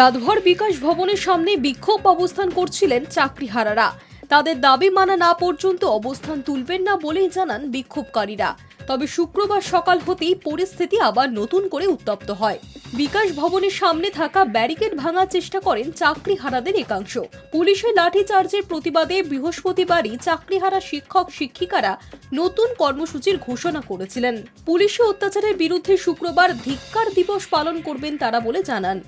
রাতভর বিকাশ ভবনের সামনে বিক্ষোভ অবস্থান করছিলেন চাকরিহারারা। তাদের দাবি মানা না পর্যন্ত অবস্থান তুলবেন না বলেই জানান বিক্ষোভকারীরা। তবে শুক্রবার সকাল হতেই পরিস্থিতি আবার নতুন করে উত্তপ্ত হয়। বিকাশ ভবনের সামনে থাকা ব্যারিকেড ভাঙার চেষ্টা করেন চাকরিহারাদের একাংশ। পুলিশের লাঠিচার্জের প্রতিবাদে বৃহস্পতিবারই চাকরিহারা শিক্ষক শিক্ষিকারা নতুন কর্মসূচির ঘোষণা করেছিলেন। পুলিশি অত্যাচারের বিরুদ্ধে শুক্রবার ধিক্কার দিবস পালন করবেন তারা বলে জানান।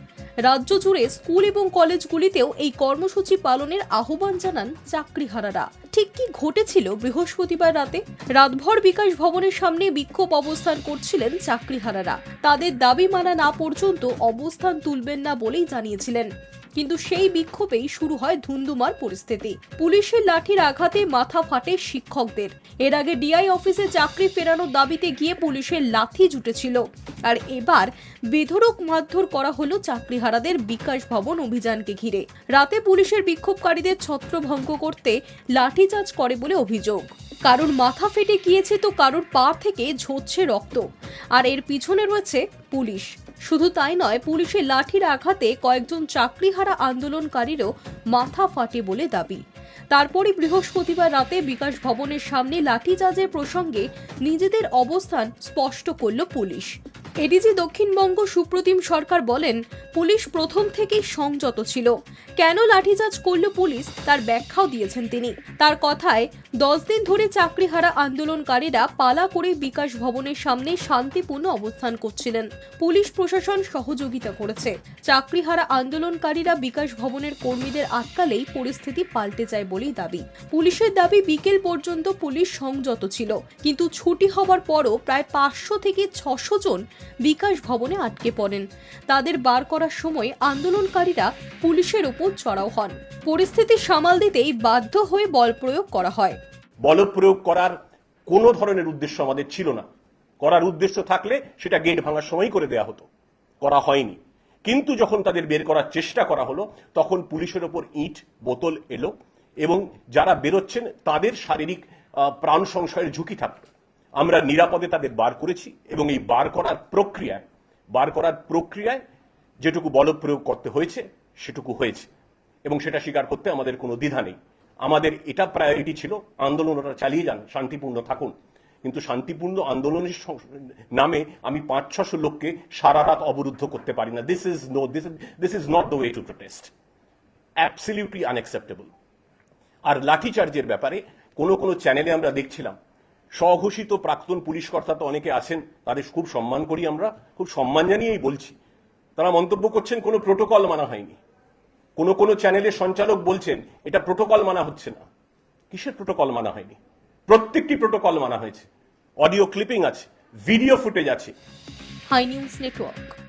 রাজ্য জুড়ে স্কুল এবং কলেজগুলিতেও এই কর্মসূচি পালনের আহ্বান জানান চাকরিহারারা। ঠিক কি ঘটেছিল বৃহস্পতিবার রাতে? রাতভর বিকাশ ভবনের সামনে বিক্ষোভ অবস্থান করছিলেন চাকরিহারারা। তাদের দাবি মানা না পর্যন্ত অবস্থান তুলবেন না বলেই জানিয়েছিলেন। কিন্তু সেই বিক্ষোভেই শুরু হয় ধুন্ধুমার পরিস্থিতি। পুলিশের লাঠির আঘাতে মাথা ফাটে শিক্ষকদের। এর আগে ডিআই অফিসে চাকরি ফেরানোর দাবিতে গিয়ে পুলিশের লাঠি জুটেছিল। আর এবার বেধরক মারধর করা হলো চাকরিহারাদের বিকাশ ভবন অভিযানকে ঘিরে। রাতে পুলিশের বিক্ষোভকারীদের ছত্রভঙ্গ করতে লাঠিচার্জ করে বলে অভিযোগ। কারোর মাথা ফেটে গিয়েছে তো কারোর পা থেকে ঝরছে রক্ত। আর এর পিছনে রয়েছে পুলিশ। শুধু তাই নয়, পুলিশের লাঠির আঘাতে কয়েকজন চাকরিহারা আন্দোলনকারীরও মাথা ফাটে বলে দাবি। তারপরই বৃহস্পতিবার রাতে বিকাশ ভবনের সামনে লাঠিচার্জের প্রসঙ্গে নিজেদের অবস্থান স্পষ্ট করল পুলিশ। এডিজি দক্ষিণবঙ্গ সুপ্রতিম সরকার বলেন, পুলিশ প্রথম থেকেই সংযত ছিল। কেন লাঠিচার্জ করল পুলিশ, তার ব্যাখ্যাও দিয়েছেন তিনি। তার কথায়, দশ দিন ধরে চাকরিহারা আন্দোলনকারীরা পালা করে বিকাশ ভবনের সামনে শান্তিপূর্ণ অবস্থান করছিলেন। পুলিশ প্রশাসন সহযোগিতা করেছে। চাকরিহারা আন্দোলনকারীরা বিকাশ ভবনের কর্মীদের আটকালেই পরিস্থিতি পাল্টে যায় বলেই দাবি। পুলিশের দাবি, বিকেল পর্যন্ত পুলিশ সংযত ছিল। কিন্তু ছুটি হবার পরও প্রায় পাঁচশো থেকে ছশো জন বিকাশ ভবনে আটকে পড়েন। তাদের বার করার সময় আন্দোলনকারীরা পুলিশের ওপর চড়াও হন। পরিস্থিতি সামাল দিতেই বাধ্য হয়ে বল প্রয়োগ করা হয়। বল প্রয়োগ করার কোনো ধরনের উদ্দেশ্য আমাদের ছিল না। করার উদ্দেশ্য থাকলে সেটা গেট ভাঙার সময় করে দেয়া হতো। করা হয়নি। কিন্তু যখন তাদের বের করার চেষ্টা করা হলো, তখন পুলিশের ওপর ইট, বোতল এলো এবং যারা বেরোচ্ছেন, তাদের শারীরিক প্রাণ সংশয়ের ঝুঁকি থাকতো আমরা নিরাপদে তাদের বার করেছি এবং এই বার করার প্রক্রিয়ায়, বার করার প্রক্রিয়ায় যেটুকু বল প্রয়োগ করতে হয়েছে, সেটুকু হয়েছে। এবং সেটা স্বীকার করতে আমাদের কোনো দ্বিধা নেই। আমাদের এটা প্রায়োরিটি ছিল আন্দোলন ওরা চালিয়ে যান, শান্তিপূর্ণ থাকুন। কিন্তু শান্তিপূর্ণ আন্দোলনের নামে আমি পাঁচ ছশো লোককে সারা রাত অবরুদ্ধ করতে পারি না। This is no this this is not the way to protest absolutely unacceptable আর লাঠিচার্জের ব্যাপারে কোনো কোনো চ্যানেলে আমরা দেখছিলাম স্বঘোষিত প্রাক্তন পুলিশ কর্তা তো অনেকে আছেন, তাদের খুব সম্মান করি আমরা, খুব সম্মান জানিয়েই বলছি। তারা মন্তব্য করছেন, কোনো প্রোটোকল মানা হয়নি। কোনো কোনো চ্যানেলের সঞ্চালক বলছেন, এটা প্রোটোকল মানা হচ্ছে না। কিসের প্রোটোকল মানা হয়নি? প্রত্যেকটি প্রোটোকল মানা হয়েছে। অডিও ক্লিপিং আছে, ভিডিও ফুটেজ আছে। Hi news network.